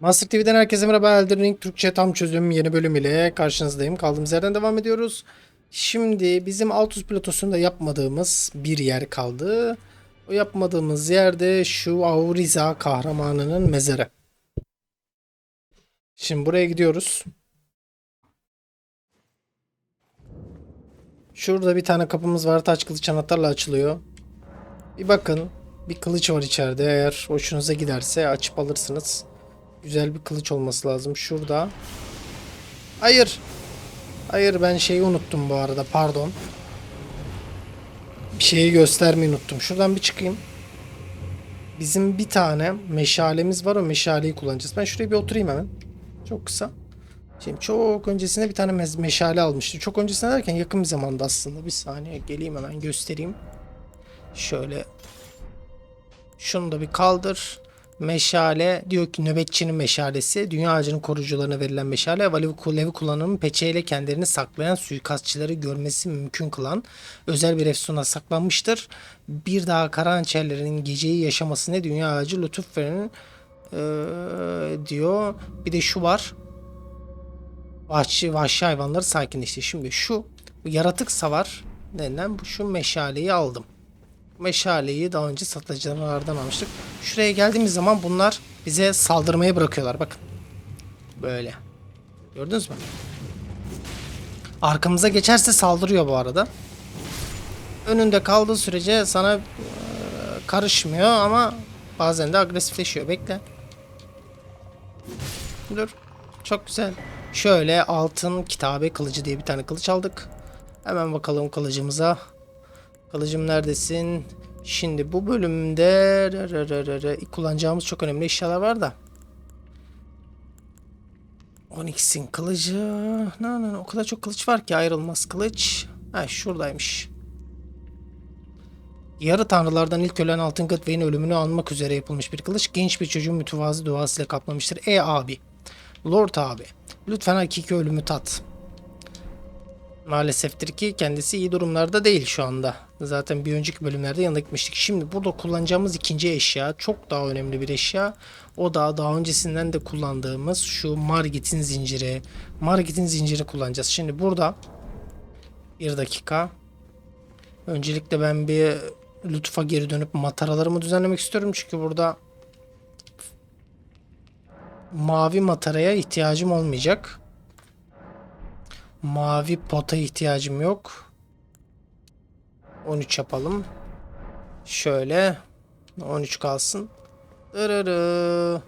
Master TV'den herkese merhaba. Elden Ring Türkçe tam çözüm yeni bölüm ile karşınızdayım. Kaldığımız yerden devam ediyoruz. Şimdi bizim Altus Platos'unda yapmadığımız bir yer kaldı. O yapmadığımız yerde şu Auriza kahramanının mezarı. Şimdi buraya gidiyoruz. Şurada bir tane kapımız var. Taç kılıç anahtarla açılıyor. Bir bakın. Bir kılıç var içeride. Eğer hoşunuza giderse açıp alırsınız. Güzel bir kılıç olması lazım. Şurada. Hayır. Hayır ben şeyi unuttum bu arada. Pardon. Bir şeyi göstermeyi unuttum. Şuradan bir çıkayım. Bizim bir tane meşalemiz var. O meşaleyi kullanacağız. Ben şuraya bir oturayım hemen. Çok kısa. Şimdi çok öncesinde bir tane meşale almıştım. Çok öncesinde derken yakın bir zamanda aslında. Bir saniye geleyim hemen göstereyim. Şöyle. Şunu da bir kaldır. Meşale diyor ki nöbetçinin meşalesi dünya ağacının koruyucularına verilen meşale Valevi Levi kullanımın peçeyle kendilerini saklayan suikastçıları görmesi mümkün kılan özel bir efsuna saklanmıştır. Bir daha kara hançerlerin geceyi yaşamasına dünya ağacı lütuf verin eee, diyor. Bir de şu var. Vahşi, vahşi hayvanları sakinleştir. Şimdi şu yaratık savar denilen bu şu meşaleyi aldım meşaleyi daha önce satıcılardan almıştık. Şuraya geldiğimiz zaman bunlar bize saldırmayı bırakıyorlar. Bakın. Böyle. Gördünüz mü? Arkamıza geçerse saldırıyor bu arada. Önünde kaldığı sürece sana e, karışmıyor ama bazen de agresifleşiyor. Bekle. Dur. Çok güzel. Şöyle altın kitabe kılıcı diye bir tane kılıç aldık. Hemen bakalım kılıcımıza. Kılıcım neredesin? Şimdi bu bölümde kullanacağımız çok önemli eşyalar var da. Onyx'in kılıcı. Ne ne ne, o kadar çok kılıç var ki ayrılmaz kılıç. Ha şuradaymış. Yarı tanrılardan ilk ölen Altın Gıtvey'in ölümünü anmak üzere yapılmış bir kılıç. Genç bir çocuğun mütevazı duasıyla kaplamıştır. E abi. Lord abi. Lütfen hakiki ölümü tat. Maaleseftir ki kendisi iyi durumlarda değil şu anda. Zaten bir önceki bölümlerde yanına gitmiştik. Şimdi burada kullanacağımız ikinci eşya çok daha önemli bir eşya. O da daha öncesinden de kullandığımız şu Margit'in zinciri. Margit'in zinciri kullanacağız. Şimdi burada bir dakika. Öncelikle ben bir lütfa geri dönüp mataralarımı düzenlemek istiyorum. Çünkü burada mavi mataraya ihtiyacım olmayacak. Mavi pota ihtiyacım yok. 13 yapalım. Şöyle 13 kalsın. Dırırı.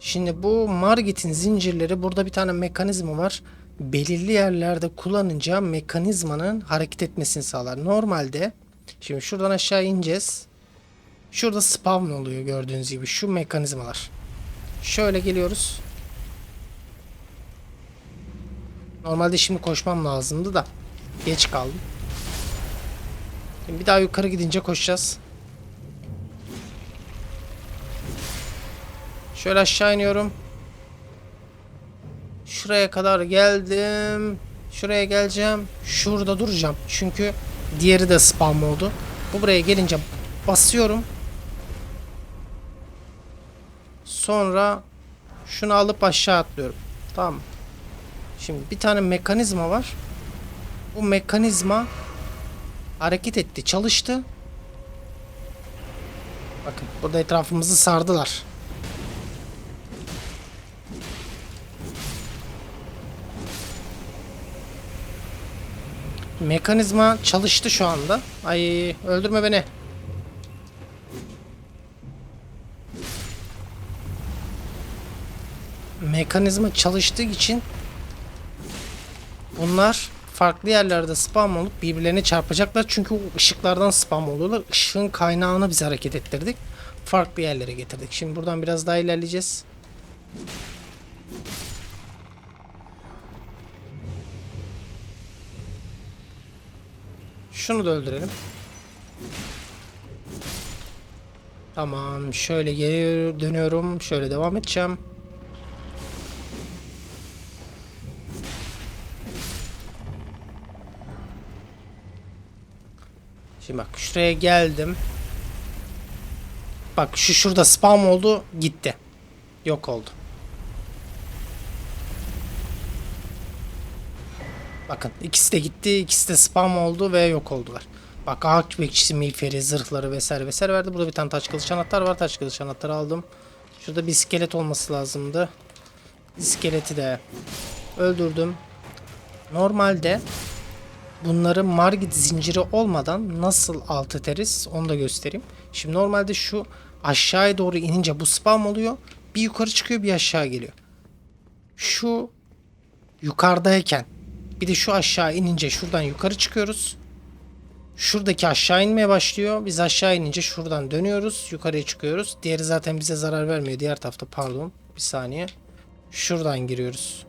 Şimdi bu Margit'in zincirleri burada bir tane mekanizma var. Belirli yerlerde kullanınca mekanizmanın hareket etmesini sağlar. Normalde şimdi şuradan aşağı ineceğiz. Şurada spawn oluyor gördüğünüz gibi şu mekanizmalar. Şöyle geliyoruz. Normalde şimdi koşmam lazımdı da geç kaldım. Şimdi bir daha yukarı gidince koşacağız. Şöyle aşağı iniyorum. Şuraya kadar geldim. Şuraya geleceğim. Şurada duracağım. Çünkü diğeri de spam oldu. Bu buraya gelince basıyorum. Sonra şunu alıp aşağı atlıyorum. Tamam? Şimdi bir tane mekanizma var. Bu mekanizma hareket etti, çalıştı. Bakın burada etrafımızı sardılar. Mekanizma çalıştı şu anda. Ay öldürme beni. Mekanizma çalıştığı için Bunlar farklı yerlerde spam olup birbirlerine çarpacaklar. Çünkü ışıklardan spam oluyorlar. Işığın kaynağını biz hareket ettirdik. Farklı yerlere getirdik. Şimdi buradan biraz daha ilerleyeceğiz. Şunu da öldürelim. Tamam. Şöyle geri dönüyorum. Şöyle devam edeceğim. Şimdi bak şuraya geldim. Bak şu şurada spam oldu gitti. Yok oldu. Bakın ikisi de gitti. ikisi de spam oldu ve yok oldular. Bak ağaç bekçisi, miğferi, zırhları vesaire vesaire verdi. Burada bir tane taş kılıç anahtar var. Taş kılıç anahtarı aldım. Şurada bir iskelet olması lazımdı. İskeleti de öldürdüm. Normalde bunları margit zinciri olmadan nasıl alt ederiz onu da göstereyim. Şimdi normalde şu aşağıya doğru inince bu spam oluyor. Bir yukarı çıkıyor bir aşağı geliyor. Şu yukarıdayken bir de şu aşağı inince şuradan yukarı çıkıyoruz. Şuradaki aşağı inmeye başlıyor. Biz aşağı inince şuradan dönüyoruz. Yukarıya çıkıyoruz. Diğeri zaten bize zarar vermiyor. Diğer tarafta pardon. Bir saniye. Şuradan giriyoruz.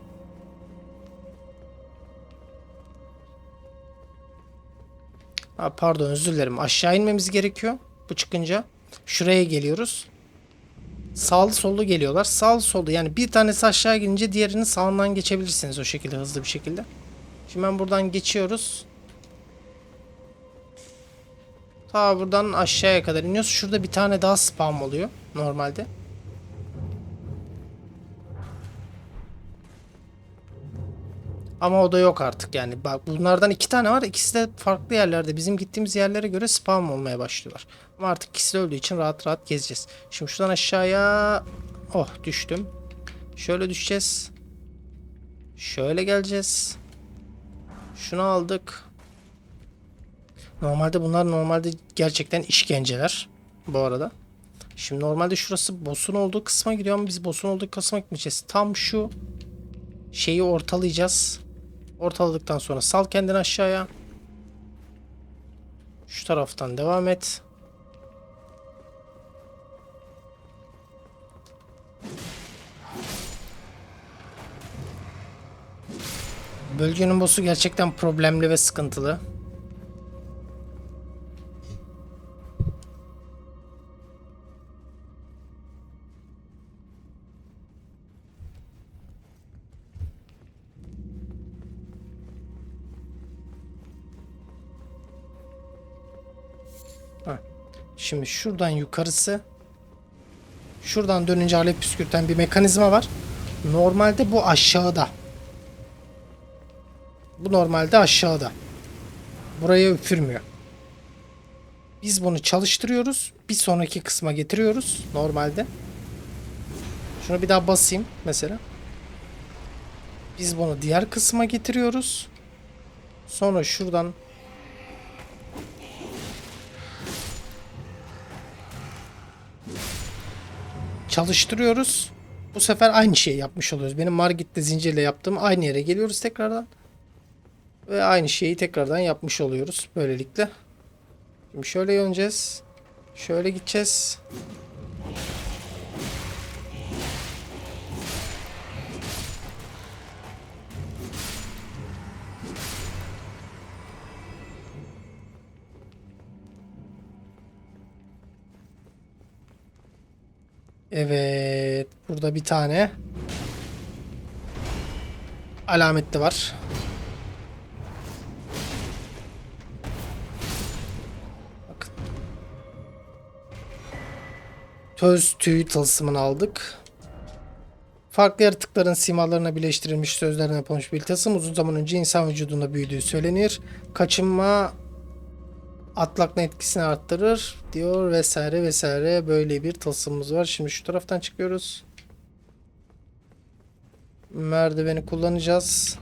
Ha, pardon özür dilerim. Aşağı inmemiz gerekiyor. Bu çıkınca. Şuraya geliyoruz. Sağlı sollu geliyorlar. Sağlı sollu yani bir tanesi aşağı gelince diğerinin sağından geçebilirsiniz o şekilde hızlı bir şekilde. Şimdi ben buradan geçiyoruz. Ta buradan aşağıya kadar iniyoruz. Şurada bir tane daha spam oluyor normalde. Ama o da yok artık yani. Bak bunlardan iki tane var. İkisi de farklı yerlerde. Bizim gittiğimiz yerlere göre spam olmaya başlıyorlar. Ama artık ikisi öldüğü için rahat rahat gezeceğiz. Şimdi şuradan aşağıya... Oh düştüm. Şöyle düşeceğiz. Şöyle geleceğiz. Şunu aldık. Normalde bunlar normalde gerçekten işkenceler. Bu arada. Şimdi normalde şurası boss'un olduğu kısma gidiyor ama biz boss'un olduğu kısma gitmeyeceğiz. Tam şu şeyi ortalayacağız. Ortaladıktan sonra sal kendini aşağıya. Şu taraftan devam et. Bölgenin boss'u gerçekten problemli ve sıkıntılı. Şimdi şuradan yukarısı şuradan dönünce alev püskürten bir mekanizma var. Normalde bu aşağıda. Bu normalde aşağıda. Buraya üfürmüyor. Biz bunu çalıştırıyoruz. Bir sonraki kısma getiriyoruz normalde. Şunu bir daha basayım mesela. Biz bunu diğer kısma getiriyoruz. Sonra şuradan çalıştırıyoruz. Bu sefer aynı şeyi yapmış oluyoruz. Benim Margit'te zincirle yaptığım aynı yere geliyoruz tekrardan. Ve aynı şeyi tekrardan yapmış oluyoruz böylelikle. Şimdi şöyle yöneceğiz. Şöyle gideceğiz. Evet. Burada bir tane alametli var. Bakın. Töz tüy tılsımını aldık. Farklı yaratıkların simalarına birleştirilmiş sözlerden yapılmış bir tılsım uzun zaman önce insan vücudunda büyüdüğü söylenir. Kaçınma atlakma etkisini arttırır diyor vesaire vesaire böyle bir tılsımımız var. Şimdi şu taraftan çıkıyoruz. Merdiveni kullanacağız.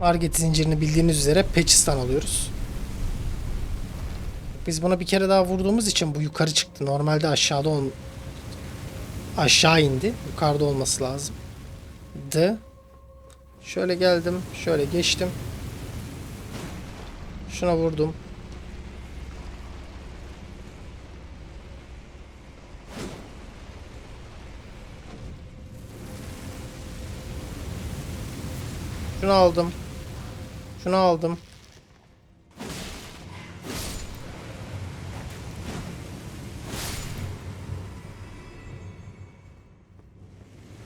Marget zincirini bildiğiniz üzere Patches'tan alıyoruz. Biz buna bir kere daha vurduğumuz için bu yukarı çıktı. Normalde aşağıda ol aşağı indi. Yukarıda olması lazım. D Şöyle geldim. Şöyle geçtim. Şuna vurdum. Şunu aldım. Şunu aldım.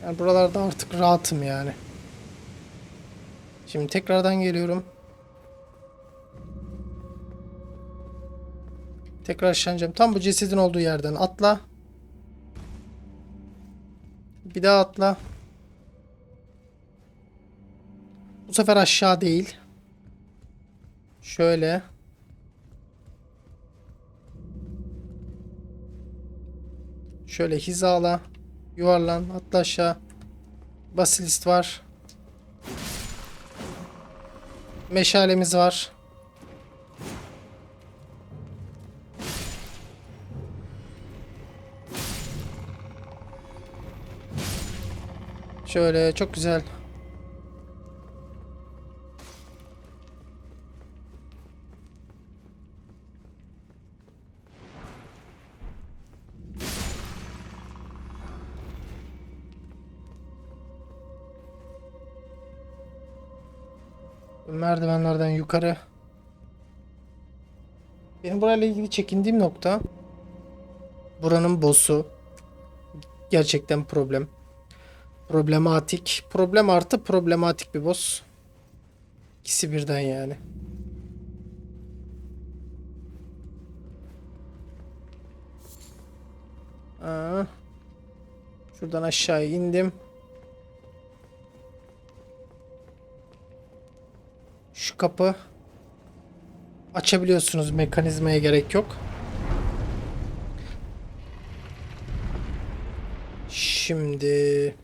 Yani buralarda artık rahatım yani. Şimdi tekrardan geliyorum. Tekrar aşağı. Tam bu cesedin olduğu yerden atla. Bir daha atla. Bu sefer aşağı değil. Şöyle. Şöyle hizala. Yuvarlan. Atla aşağı. Basilist var. Meşalemiz var. Şöyle çok güzel. Merdivenlerden yukarı. Benim burayla ilgili çekindiğim nokta buranın boss'u. Gerçekten problem. Problematik. Problem artı problematik bir boss. İkisi birden yani. Aa. Şuradan aşağıya indim. Şu kapı açabiliyorsunuz. Mekanizmaya gerek yok. Şimdi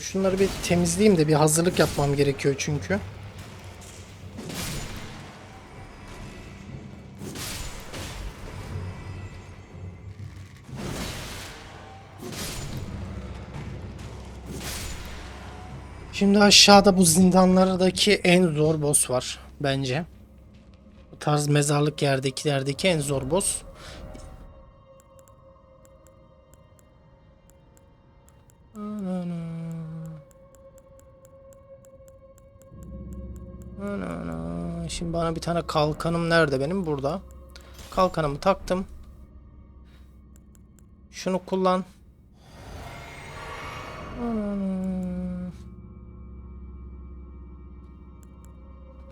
Şunları bir temizleyeyim de bir hazırlık yapmam gerekiyor çünkü. Şimdi aşağıda bu zindanlardaki en zor boss var bence. Bu tarz mezarlık yerdekilerdeki en zor boss. Şimdi bana bir tane kalkanım nerede benim? Burada. Kalkanımı taktım. Şunu kullan.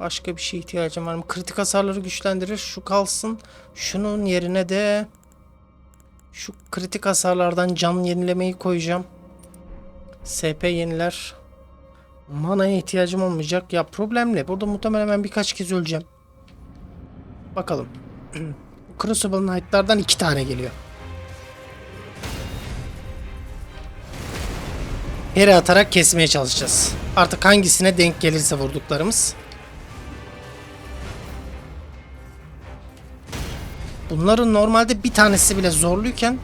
Başka bir şeye ihtiyacım var mı? Kritik hasarları güçlendirir. Şu kalsın. Şunun yerine de şu kritik hasarlardan can yenilemeyi koyacağım. SP yeniler. Mana'ya ihtiyacım olmayacak. Ya problem ne? Burada muhtemelen ben birkaç kez öleceğim. Bakalım. Crucible Knight'lardan iki tane geliyor. Yere atarak kesmeye çalışacağız. Artık hangisine denk gelirse vurduklarımız. Bunların normalde bir tanesi bile zorluyken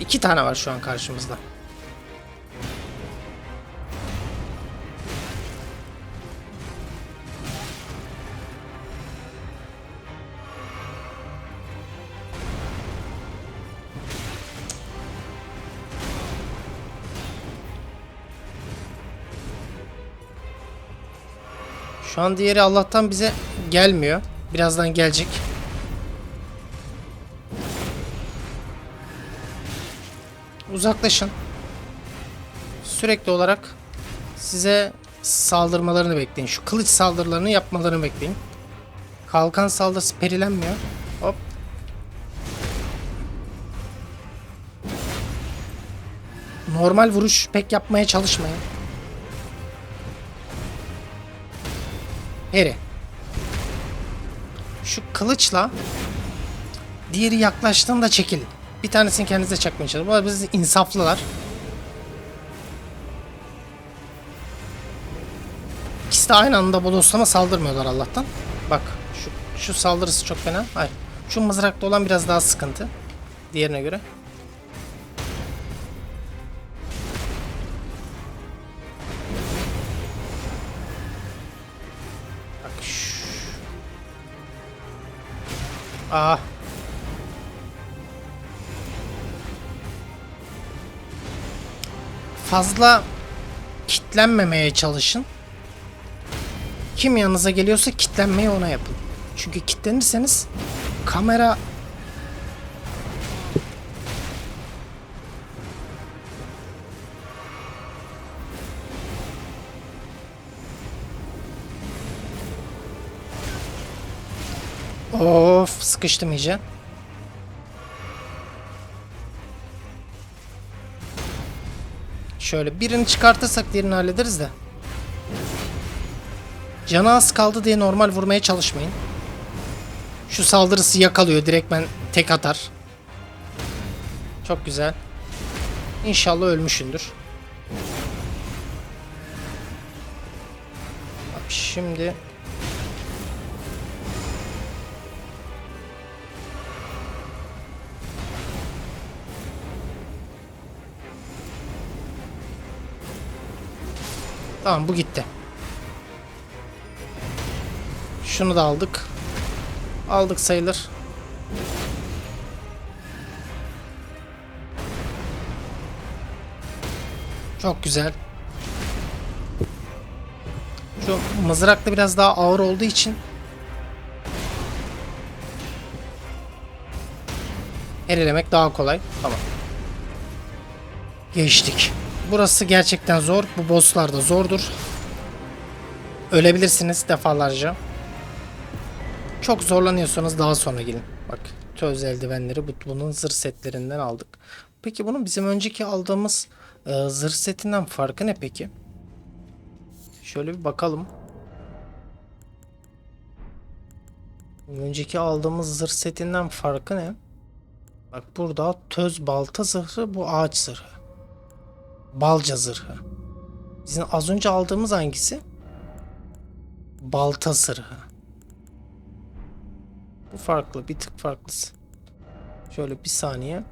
iki tane var şu an karşımızda. Şu an diğeri Allah'tan bize gelmiyor. Birazdan gelecek. Uzaklaşın. Sürekli olarak size saldırmalarını bekleyin. Şu kılıç saldırılarını yapmalarını bekleyin. Kalkan saldırısı perilenmiyor. Hop. Normal vuruş pek yapmaya çalışmayın. Harry. Şu kılıçla diğeri yaklaştığında çekilin. Bir tanesini kendinize çakmaya çalışın. Bu arada biz insaflılar. İkisi de aynı anda bodoslama saldırmıyorlar Allah'tan. Bak şu, şu saldırısı çok fena. Hayır. Şu mızrakta olan biraz daha sıkıntı. Diğerine göre. Bak şu. Aa. fazla kitlenmemeye çalışın. Kim yanınıza geliyorsa kitlenmeyi ona yapın. Çünkü kitlenirseniz kamera Of sıkıştım iyice. Şöyle birini çıkartırsak diğerini hallederiz de. Canı az kaldı diye normal vurmaya çalışmayın. Şu saldırısı yakalıyor. Direkt ben tek atar. Çok güzel. İnşallah ölmüşündür. Bak şimdi Tamam bu gitti. Şunu da aldık. Aldık sayılır. Çok güzel. Şu mızrak da biraz daha ağır olduğu için Erilemek daha kolay. Tamam. Geçtik. Burası gerçekten zor. Bu bosslar da zordur. Ölebilirsiniz defalarca. Çok zorlanıyorsanız daha sonra gelin. Bak töz eldivenleri bu- bunun zırh setlerinden aldık. Peki bunun bizim önceki aldığımız e, zırh setinden farkı ne peki? Şöyle bir bakalım. Önceki aldığımız zırh setinden farkı ne? Bak burada töz balta zırhı bu ağaç zırhı. Balca zırhı. Bizim az önce aldığımız hangisi? Balta zırhı. Bu farklı, bir tık farklısı. Şöyle bir saniye.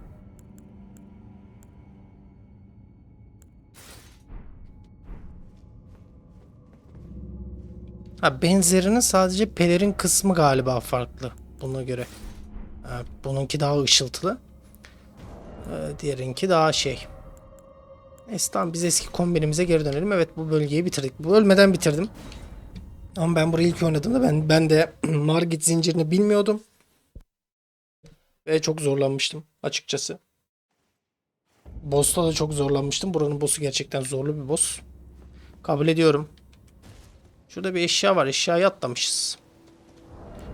Ha benzerinin sadece pelerin kısmı galiba farklı buna göre. Ha, bununki daha ışıltılı. Ee, diğerinki daha şey. Neyse tamam biz eski kombinimize geri dönelim. Evet bu bölgeyi bitirdik. Bu ölmeden bitirdim. Ama ben burayı ilk oynadığımda ben ben de Margit zincirini bilmiyordum. Ve çok zorlanmıştım açıkçası. Boss'ta da çok zorlanmıştım. Buranın boss'u gerçekten zorlu bir boss. Kabul ediyorum. Şurada bir eşya var. Eşyayı atlamışız.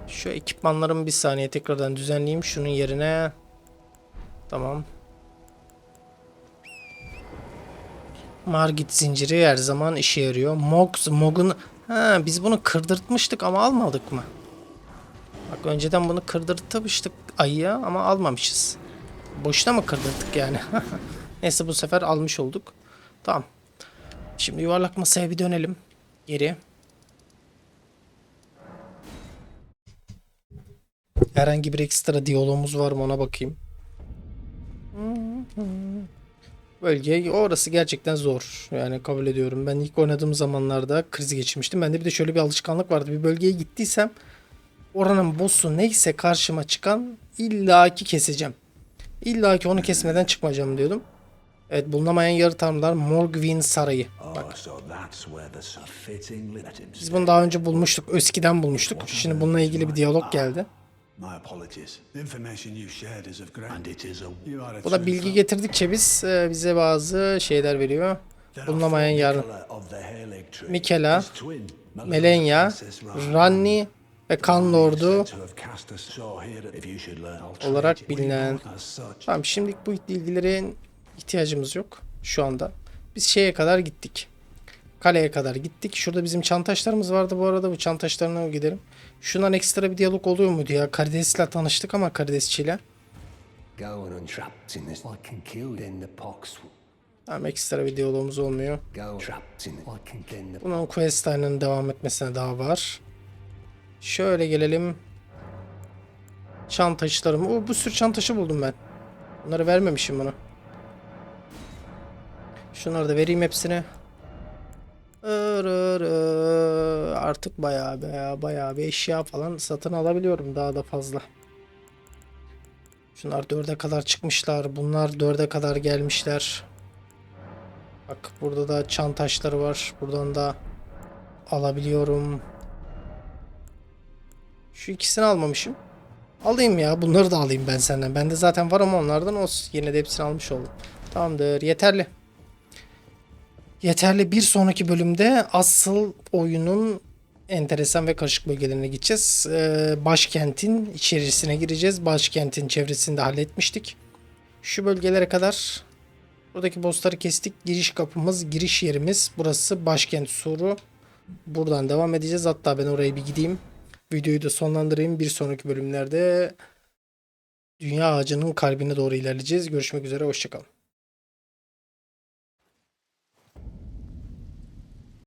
Şu ekipmanlarımı bir saniye tekrardan düzenleyeyim. Şunun yerine. Tamam. Margit zinciri her zaman işe yarıyor. Mogs, Mog'un... Ha biz bunu kırdırtmıştık ama almadık mı? Bak önceden bunu kırdırtmıştık ayıya ama almamışız. Boşuna mı kırdırttık yani? Neyse bu sefer almış olduk. Tamam. Şimdi yuvarlak masaya bir dönelim. Geri. Herhangi bir ekstra diyalogumuz var mı ona bakayım. Bölge orası gerçekten zor. Yani kabul ediyorum. Ben ilk oynadığım zamanlarda kriz geçirmiştim. Bende bir de şöyle bir alışkanlık vardı. Bir bölgeye gittiysem oranın boss'u neyse karşıma çıkan illaki keseceğim. İllaki onu kesmeden çıkmayacağım diyordum. Evet bulunamayan yarı tanrılar Morgwin Sarayı. So that's where the a fitting let him Biz bunu daha önce bulmuştuk. Eskiden bulmuştuk. Şimdi bununla ilgili bir diyalog geldi. My apologies. The information you shared is of great and it is a you are a Bu da bilgi getirdikçe biz e, bize bazı şeyler veriyor. Bulunamayan yarın. Mikela, Melenya, Ranni ve Kan Lordu olarak bilinen. Tamam şimdilik bu bilgilere ihtiyacımız yok şu anda. Biz şeye kadar gittik. Kaleye kadar gittik. Şurada bizim çantaşlarımız vardı bu arada. Bu çantaşlarına gidelim. Şundan ekstra bir diyalog oluyor muydu ya? Karides'le tanıştık ama Karidesçiyle. Tamam ekstra bir diyalogumuz olmuyor. Bunun quest devam etmesine daha var. Şöyle gelelim. Çantaşlarımı. Oo, bu sürü çantaşı buldum ben. Bunları vermemişim bana. Şunları da vereyim hepsine. Artık bayağı bayağı bayağı bir eşya falan satın alabiliyorum daha da fazla. Şunlar dörde kadar çıkmışlar. Bunlar dörde kadar gelmişler. Bak burada da çantaşları var. Buradan da alabiliyorum. Şu ikisini almamışım. Alayım ya. Bunları da alayım ben senden. Bende zaten var ama onlardan olsun. Yine de hepsini almış oldum. Tamamdır. Yeterli. Yeterli. Bir sonraki bölümde asıl oyunun enteresan ve karışık bölgelerine gideceğiz. Ee, başkentin içerisine gireceğiz. Başkentin çevresini de halletmiştik. Şu bölgelere kadar buradaki bossları kestik. Giriş kapımız, giriş yerimiz. Burası başkent suru. Buradan devam edeceğiz. Hatta ben oraya bir gideyim. Videoyu da sonlandırayım. Bir sonraki bölümlerde Dünya ağacının kalbine doğru ilerleyeceğiz. Görüşmek üzere. Hoşçakalın.